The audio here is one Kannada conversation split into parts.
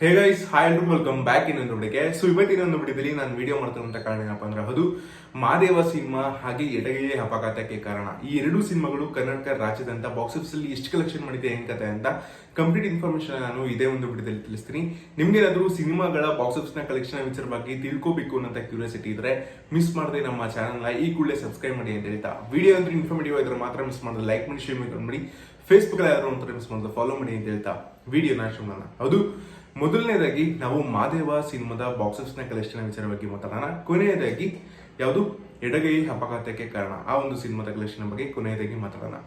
Hey guys hi and welcome back ಇನ್ನೊಂದು ಬಿಡಿಗೆ ಸೊ ಇವತ್ತಿನ ಒಂದು ವಿಡಿಯೋದಲ್ಲಿ ನಾನು ವಿಡಿಯೋ ಮಾಡ್ತಿರುವಂತ ಕಾರಣ ಏನಪ್ಪ ಅಂದ್ರೆ ಅದು ಮಾದೇವ ಸಿನಿಮಾ ಹಾಗೆ ಎಡಗೈಯೇ ಅಪಘಾತಕ್ಕೆ ಕಾರಣ. ಈ ಎರಡು ಸಿನಿಮಾಗಳು ಕರ್ನಾಟಕ ರಾಜ್ಯದಂತ ಬಾಕ್ಸ್ ಆಫೀಸ್ ಅಲ್ಲಿ ಎಷ್ಟು ಕಲೆಕ್ಷನ್ ಮಾಡಿದೆ ಹೆಂಗ್ ಕತೆ ಅಂತ ಕಂಪ್ಲೀಟ್ ಇನ್ಫಾರ್ಮೇಶನ್ ನಾನು ಇದೇ ಒಂದು ವಿಡಿಯೋದಲ್ಲಿ ತಿಳಿಸ್ತೀನಿ. ನಿಮ್ಗೇನಾದ್ರೂ ಸಿನಿಮಾಗಳ ಬಾಕ್ಸ್ ಆಫೀಸ್ನ ಕಲೆಕ್ಷನ್ ವಿಚಾರವಾಗಿ ತಿಳ್ಕೋಬೇಕು ಅನ್ನೋ ಕ್ಯೂರಿಯಾಸಿಟಿ ಇದ್ರೆ ಮಿಸ್ ಮಾಡದೆ ನಮ್ಮ ಚಾನಲ್ ಈ ಕೂಡಲೇ ಸಬ್ಸ್ಕ್ರೈಬ್ ಮಾಡಿ ಅಂತ ಹೇಳ್ತಾ. ವಿಡಿಯೋ ಅಂದ್ರೆ ಇನ್ಫಾರ್ಮೇಟಿವ್ ಇದ್ರೆ ಮಾತ್ರ ಮಿಸ್ ಮಾಡಿದ್ರೆ ಲೈಕ್ ಮಾಡಿ ಶೇರ್ ಮಾಡಿ ಫೇಸ್ಬುಕ್ ಅಲ್ಲಿ ಯಾರು ಅಂತ ಮಿಸ್ ಮಾಡಿದ್ರೆ ಫಾಲೋ ಮಾಡಿ ಅಂತ ಹೇಳ್ತಾ. ವಿಡಿಯೋ ಶುರು ಹೌದು ಮೊದಲನೇದಾಗಿ ನಾವು ಮಾದೇವ ಸಿನಿಮಾದ ಬಾಕ್ಸಸ್ನ ಕಲೆಕ್ಷನ್ ವಿಚಾರವಾಗಿ ಮಾತಾಡೋಣ ಕೊನೆಯದಾಗಿ ಯಾವುದು? ಎಡಗೈ ಅಪಘಾತಕ್ಕೆ ಕಾರಣ. ಆ ಒಂದು ಸಿನಿಮಾದ ಕಲೆಕ್ಷನ್ ಬಗ್ಗೆ ಕೊನೆಯದಾಗಿ ಮಾತಾಡೋಣ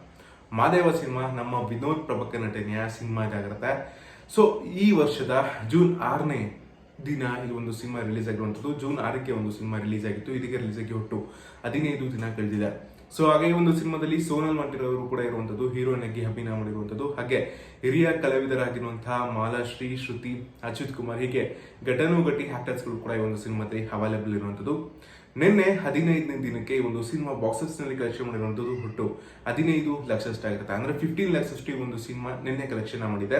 ಮಾದೇವ ಸಿನಿಮಾ ನಮ್ಮ ವಿನೋದ್ ಪ್ರಭಾಕರ್ ನಟನೆಯ ಸಿನಿಮಾ ಇದಾಗಿರುತ್ತೆ. ಸೊ ಈ ವರ್ಷದ ಜೂನ್ ಆರನೇ ದಿನ ಈ ಒಂದು ಸಿನಿಮಾ ರಿಲೀಸ್ ಆಗಿರುವಂಥದ್ದು. ಜೂನ್ ಆರಕ್ಕೆ ಒಂದು ಸಿನಿಮಾ ರಿಲೀಸ್ ಆಗಿತ್ತು. ಇದಕ್ಕೆ ರಿಲೀಸ್ ಆಗಿ ಒಟ್ಟು ಹದಿನೈದು ದಿನ ಕಳೆದಿದೆ. ಸೊ ಹಾಗೆ ಈ ಒಂದು ಸಿನಿಮಾದಲ್ಲಿ ಸೋನಲ್ ಮಂಟಿರವರು ಕೂಡ ಇರುವಂಥದ್ದು ಹೀರೋಯಿನ್ ಆಗಿ ಅಭಿನಯ ಮಾಡಿರುವಂಥದ್ದು. ಹಾಗೆ ಹಿರಿಯ ಕಲಾವಿದರಾಗಿರುವಂತಹ ಮಾಲಾಶ್ರೀ, ಶ್ರುತಿ, ಅಚ್ಯುತ್ ಕುಮಾರ್, ಹೀಗೆ ಘಟಾನುಘಟಿ ಆಕ್ಟರ್ಸ್ಗಳು ಕೂಡ ಈ ಒಂದು ಸಿನಿಮಾದಲ್ಲಿ ಅವೈಲೇಬಲ್ ಇರುವಂಥದ್ದು. ನಿನ್ನೆ ಹದಿನೈದನೇ ದಿನಕ್ಕೆ ಈ ಒಂದು ಸಿನಿಮಾ ಬಾಕ್ಸಸ್ನಲ್ಲಿ ಕಲೆಕ್ಷನ್ ಮಾಡಿರುವಂಥದ್ದು ಒಟ್ಟು ಹದಿನೈದು ಲಕ್ಷ ಆಗಿರುತ್ತೆ. ಅಂದ್ರೆ ಫಿಫ್ಟೀನ್ ಲ್ಯಾಕ್ಸ್ ಅಷ್ಟು ಈ ಒಂದು ಸಿನಿಮಾ ನಿನ್ನೆ ಕಲೆಕ್ಷನ್ ಮಾಡಿದೆ.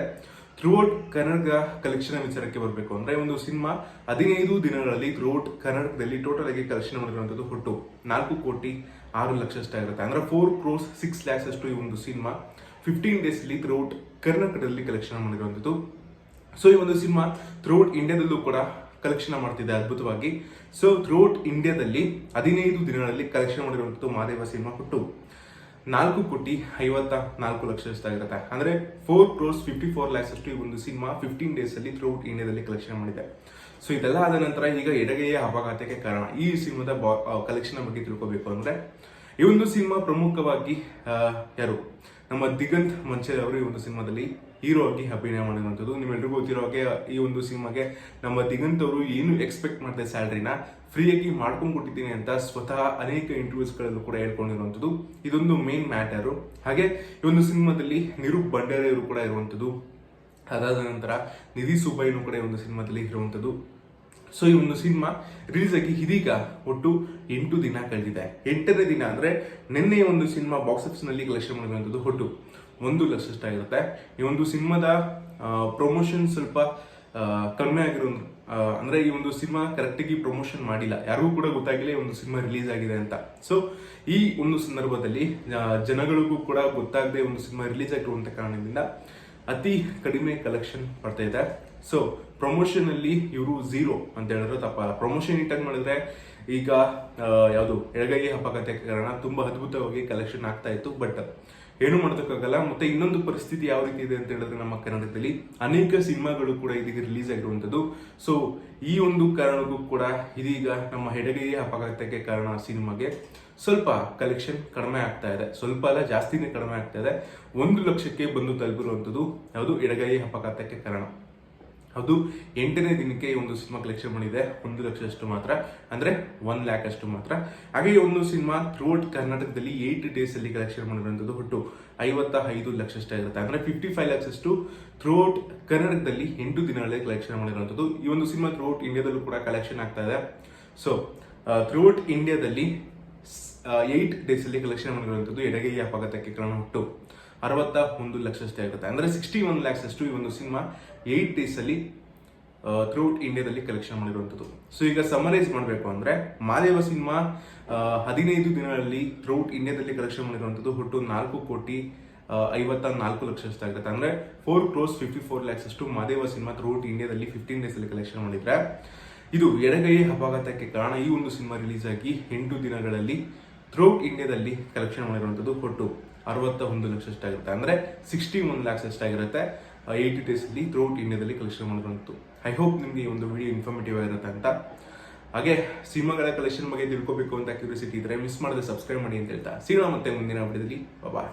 ಥ್ರೂಔಟ್ ಕನ್ನಡ ಕಲೆಕ್ಷನ್ ವಿಚಾರಕ್ಕೆ ಬರಬೇಕು ಅಂದ್ರೆ ಒಂದು ಸಿನಿಮಾ ಹದಿನೈದು ದಿನಗಳಲ್ಲಿ ಥ್ರೂಔಟ್ ಕರ್ನಾಟಕದಲ್ಲಿ ಟೋಟಲ್ ಆಗಿ ಕಲೆಕ್ಷನ್ ಮಾಡಿರುವಂಥದ್ದು ಒಟ್ಟು ನಾಲ್ಕು ಕೋಟಿ ಆರು ಲಕ್ಷ ಇರುತ್ತೆ ಅಂದ್ರೆ ಫೋರ್ ಕ್ರೋಸ್ ಸಿಕ್ಸ್ ಲ್ಯಾಕ್ಸ್ ಅಷ್ಟು ಈ ಒಂದು ಸಿನಿಮಾ ಫಿಫ್ಟೀನ್ ಡೇಸ್ ಅಲ್ಲಿ ಥ್ರೂಔಟ್ ಕರ್ನಾಟಕದಲ್ಲಿ ಕಲೆಕ್ಷನ್ ಮಾಡಿರುವಂಥದ್ದು. ಸೊ ಈ ಒಂದು ಸಿನಿಮಾ ಥ್ರೂಔಟ್ ಇಂಡಿಯಾದಲ್ಲೂ ಕೂಡ ಕಲೆಕ್ಷನ್ ಮಾಡ್ತಿದೆ ಅದ್ಭುತವಾಗಿ. ಸೊ ಥ್ರೂಔಟ್ ಇಂಡಿಯಾದಲ್ಲಿ ಹದಿನೈದು ದಿನಗಳಲ್ಲಿ ಕಲೆಕ್ಷನ್ ಮಾಡಿರುವಂಥದ್ದು ಮಾದೇವ ಸಿನಿಮಾ ಹುಟ್ಟು. ನಾಲ್ಕು ಕೋಟಿ ಐವತ್ತ ನಾಲ್ಕು ಲಕ್ಷ ಇರುತ್ತೆ ಅಂದ್ರೆ four crores fifty four lakhs ಅಷ್ಟು ಈ ಒಂದು ಸಿನಿಮಾ ಫಿಫ್ಟೀನ್ ಡೇಸ್ ಅಲ್ಲಿ ಥ್ರೂಔಟ್ ಇಂಡಿಯಾದಲ್ಲಿ ಕಲೆಕ್ಷನ್ ಮಾಡಿದೆ. ಸೊ ಇದೆಲ್ಲ ಆದ ನಂತರ ಈಗ ಎಡಗೈಯ ಅಪಘಾತಕ್ಕೆ ಕಾರಣ. ಈ ಸಿನಿಮಾದ ಕಲೆಕ್ಷನ್ ಬಗ್ಗೆ ತಿಳ್ಕೋಬೇಕು ಅಂದ್ರೆ ಈ ಒಂದು ಸಿನಿಮಾ ಪ್ರಮುಖವಾಗಿ ಯಾರು? ನಮ್ಮ ದಿಗಂತ್ ಮಂಚೆ ಅವರು ಈ ಒಂದು ಸಿನಿಮಾದಲ್ಲಿ ಹೀರೋ ಆಗಿ ಅಭಿನಯ ಮಾಡಿರುವಂಥದ್ದು. ನಿಮ್ಮೆಲ್ರಿಗೂ ಗೊತ್ತಿರೋ ಹಾಗೆ ಈ ಒಂದು ಸಿನಿಮಾಗೆ ನಮ್ಮ ದಿಗಂತ್ ಅವರು ಏನು ಎಕ್ಸ್ಪೆಕ್ಟ್ ಮಾಡ್ತಾರೆ ಸ್ಯಾಲ್ರಿನ ಫ್ರೀಯಾಗಿ ಮಾಡ್ಕೊಂಡು ಕೊಟ್ಟಿದ್ದೀನಿ ಅಂತ ಸ್ವತಃ ಅನೇಕ ಇಂಟರ್ವ್ಯೂಸ್ಗಳಲ್ಲೂ ಕೂಡ ಹೇಳ್ಕೊಂಡಿರುವಂಥದ್ದು. ಇದೊಂದು ಮೇನ್ ಮ್ಯಾಟರು ಹಾಗೆ ಈ ಒಂದು ಸಿನಿಮಾದಲ್ಲಿ ನಿರೂಪ್ ಭಂಡಾರಿಯವರು ಕೂಡ ಇರುವಂಥದ್ದು. ಅದಾದ ನಂತರ ನಿಧಿ ಸುಬ್ಬಯ್ಯನು ಕೂಡ ಈ ಒಂದು ಸಿನಿಮಾದಲ್ಲಿ ಇರುವಂಥದ್ದು. ಸೊ ಈ ಒಂದು ಸಿನಿಮಾ ರಿಲೀಸ್ ಆಗಿ ಇದೀಗ ಒಟ್ಟು ಎಂಟು ದಿನ ಕಳೆದಿದೆ. ಎಂಟನೇ ದಿನ ಅಂದ್ರೆ ನಿನ್ನೆ ಒಂದು ಸಿನಿಮಾ ಬಾಕ್ಸ್ ಆಫೀಸ್ನಲ್ಲಿ ಕಲೆಕ್ಷನ್ ಮಾಡಿರುವಂಥದ್ದು ಒಟ್ಟು ಒಂದು ಲಕ್ಷಷ್ಟಾಗಿರುತ್ತೆ ಈ ಒಂದು ಸಿನಿಮಾದ ಪ್ರಮೋಷನ್ ಸ್ವಲ್ಪ ಕಮ್ಮಿ ಆಗಿರೋ ಅಂದ್ರೆ ಈ ಒಂದು ಸಿನಿಮಾ ಕರೆಕ್ಟಾಗಿ ಪ್ರಮೋಷನ್ ಮಾಡಿಲ್ಲ. ಯಾರಿಗೂ ಕೂಡ ಗೊತ್ತಾಗಿಲ್ಲ ಈ ಒಂದು ಸಿನಿಮಾ ರಿಲೀಸ್ ಆಗಿದೆ ಅಂತ. ಸೊ ಈ ಒಂದು ಸಂದರ್ಭದಲ್ಲಿ ಜನಗಳಿಗೂ ಕೂಡ ಗೊತ್ತಾಗದೆ ಒಂದು ಸಿನಿಮಾ ರಿಲೀಸ್ ಆಗಿರುವಂತ ಕಾರಣದಿಂದ ಅತಿ ಕಡಿಮೆ ಕಲೆಕ್ಷನ್ ಪಡ್ತಾ ಇದೆ. ಸೊ ಪ್ರಮೋಷನ್ ಅಲ್ಲಿ ಇವರು ಝೀರೋ ಅಂತ ಹೇಳಿದ್ರೆ ತಪ್ಪಲ್ಲ ಪ್ರಮೋಷನ್ ನೀಟಾಗಿ ಮಾಡಿದ್ರೆ ಈಗ ಯಾವುದು, ಎಡಗೈ ಅಪಘಾತಕ್ಕೆ ಕಾರಣ ತುಂಬಾ ಅದ್ಭುತವಾಗಿ ಕಲೆಕ್ಷನ್ ಆಗ್ತಾ ಇತ್ತು ಬಟ್ ಏನು ಮಾಡೋದಕ್ಕಾಗಲ್ಲ. ಮತ್ತೆ ಇನ್ನೊಂದು ಪರಿಸ್ಥಿತಿ ಯಾವ ರೀತಿ ಇದೆ ಅಂತ ಹೇಳಿದ್ರೆ ನಮ್ಮ ಕರ್ನಾಟಕದಲ್ಲಿ ಅನೇಕ ಸಿನಿಮಾಗಳು ಕೂಡ ಇದೀಗ ರಿಲೀಸ್ ಆಗಿರುವಂಥದ್ದು. ಸೊ ಈ ಒಂದು ಕಾರಣಕ್ಕೂ ಕೂಡ ಇದೀಗ ನಮ್ಮ ಹೆಡಗೈ ಅಪಘಾತಕ್ಕೆ ಕಾರಣ ಸಿನಿಮಾಗೆ ಸ್ವಲ್ಪ ಕಲೆಕ್ಷನ್ ಕಡಿಮೆ ಆಗ್ತಾ ಇದೆ. ಸ್ವಲ್ಪ ಅಲ್ಲ, ಜಾಸ್ತಿನೇ ಕಡಿಮೆ ಆಗ್ತಾ ಇದೆ. ಒಂದು ಲಕ್ಷಕ್ಕೆ ಬಂದು ತಲುಪಿರುವಂಥದ್ದು ಯಾವುದು? ಎಡಗೈ ಅಪಘಾತಕ್ಕೆ ಕಾರಣ. ಅದು ಎಂಟನೇ ದಿನಕ್ಕೆ ಈ ಒಂದು ಸಿನಿಮಾ ಕಲೆಕ್ಷನ್ ಮಾಡಿದೆ. ಒಂದು ಲಕ್ಷ ಅಷ್ಟು ಮಾತ್ರ. ಅಂದ್ರೆ ಒನ್ ಲ್ಯಾಕ್ ಅಷ್ಟು ಮಾತ್ರ. ಹಾಗೆ ಈ ಒಂದು ಸಿನಿಮಾ ಥ್ರೂಔಟ್ ಕರ್ನಾಟಕದಲ್ಲಿ ಏಟ್ ಡೇಸ್ ಅಲ್ಲಿ ಕಲೆಕ್ಷನ್ ಮಾಡಿರುವಂಥದ್ದು ಒಟ್ಟು ಐವತ್ತ ಐದು ಲಕ್ಷ ಇರುತ್ತೆ. ಅಂದ್ರೆ ಫಿಫ್ಟಿ ಫೈವ್ ಲ್ಯಾಕ್ಸ್ ಅಷ್ಟು ಥ್ರೂಔಟ್ ಕರ್ನಾಟಕದಲ್ಲಿ ಎಂಟು ದಿನಗಳಲ್ಲಿ ಕಲೆಕ್ಷನ್ ಮಾಡಿರುವಂಥದ್ದು. ಈ ಒಂದು ಸಿನಿಮಾ ಥ್ರೂಔಟ್ ಇಂಡಿಯಾದಲ್ಲೂ ಕೂಡ ಕಲೆಕ್ಷನ್ ಆಗ್ತಾ ಇದೆ. ಸೊ ಥ್ರೂಔಟ್ ಇಂಡಿಯಾದಲ್ಲಿ ಏಟ್ ಡೇಸ್ ಅಲ್ಲಿ ಕಲೆಕ್ಷನ್ ಮಾಡಿರುವಂಥದ್ದು ಎಡಗೈ ಅಪಘಾತಕ್ಕೆ ಕಾರಣ ಹುಟ್ಟು ಅರವತ್ತ ಒಂದು ಲಕ್ಷ ಅಷ್ಟೇ ಆಗುತ್ತೆ. ಅಂದ್ರೆ ಸಿಕ್ಸ್ಟಿ ಒನ್ ಲ್ಯಾಕ್ಸ್ ಅಷ್ಟು ಈ ಒಂದು ಸಿನಿಮಾ ಏಯ್ಟ್ ಡೇಸ್ ಅಲ್ಲಿ ಥ್ರೂಔಟ್ ಇಂಡಿಯಾದಲ್ಲಿ ಕಲೆಕ್ಷನ್ ಮಾಡಿರುವಂಥದ್ದು. ಸೊ ಈಗ ಸಮರೈಸ್ ಮಾಡಬೇಕು ಅಂದ್ರೆ, ಮಾದೇವ ಸಿನಿಮಾ ಹದಿನೈದು ದಿನಗಳಲ್ಲಿ ಥ್ರೂಔಟ್ ಇಂಡಿಯಾದಲ್ಲಿ ಕಲೆಕ್ಷನ್ ಮಾಡಿರುವಂಥದ್ದು ಒಟ್ಟು ನಾಲ್ಕು ಕೋಟಿ ಐವತ್ತ ನಾಲ್ಕು ಲಕ್ಷ ಅಷ್ಟಾಗುತ್ತೆ ಅಂದ್ರೆ four crores fifty four lakhs ಅಷ್ಟು ಮಾದೇವ ಸಿನಿಮಾ ಥ್ರೂಔಟ್ ಇಂಡಿಯಾದಲ್ಲಿ ಫಿಫ್ಟೀನ್ ಡೇಸ್ ಅಲ್ಲಿ ಕಲೆಕ್ಷನ್ ಮಾಡಿದ್ರೆ, ಇದು ಎಡಗೈ ಅಪಘಾತಕ್ಕೆ ಕಾರಣ ಈ ಒಂದು ಸಿನಿಮಾ ರಿಲೀಸ್ ಆಗಿ ಎಂಟು ದಿನಗಳಲ್ಲಿ ಥ್ರೂಔಟ್ ಇಂಡಿಯಾದಲ್ಲಿ ಕಲೆಕ್ಷನ್ ಮಾಡಿರುವಂಥದ್ದು ಕೊಟ್ಟು ಅರವತ್ತ ಒಂದು ಲಕ್ಷ ಎಷ್ಟಾಗಿರುತ್ತೆ ಅಂದ್ರೆ ಸಿಕ್ಸ್ಟಿ ಒನ್ ಲ್ಯಾಕ್ಸ್ ಅಷ್ಟಾಗಿರುತ್ತೆ ಏಯ್ಟಿ ಡೇಸ್ ಅಲ್ಲಿ ಥ್ರೂಔಟ್ ಇಂಡಿಯಾದಲ್ಲಿ ಕಲೆಕ್ಷನ್ ಮಾಡಿರುವಂಥದ್ದು. ಐ ಹೋಪ್ ನಿಮಗೆ ಈ ಒಂದು ವಿಡಿಯೋ ಇನ್ಫಾರ್ಮೇಟಿವ್ ಆಗಿರುತ್ತೆ ಅಂತ. ಹಾಗೆ, ಸಿನಿಮಾಗಳ ಕಲೆಕ್ಷನ್ ಬಗ್ಗೆ ತಿಳ್ಕೊಬೇಕು ಅಂತ ಕ್ಯೂರಿಯಾಸಿಟಿ ಇದ್ರೆ ಮಿಸ್ ಮಾಡದೆ ಸಬ್ಸ್ಕ್ರೈಬ್ ಮಾಡಿ ಅಂತ ಹೇಳ್ತಾ. ಸಿಗೋಣ ಮತ್ತೆ ಮುಂದಿನ ವಿಡಿಯೋದಲ್ಲಿ ಬಾಯ್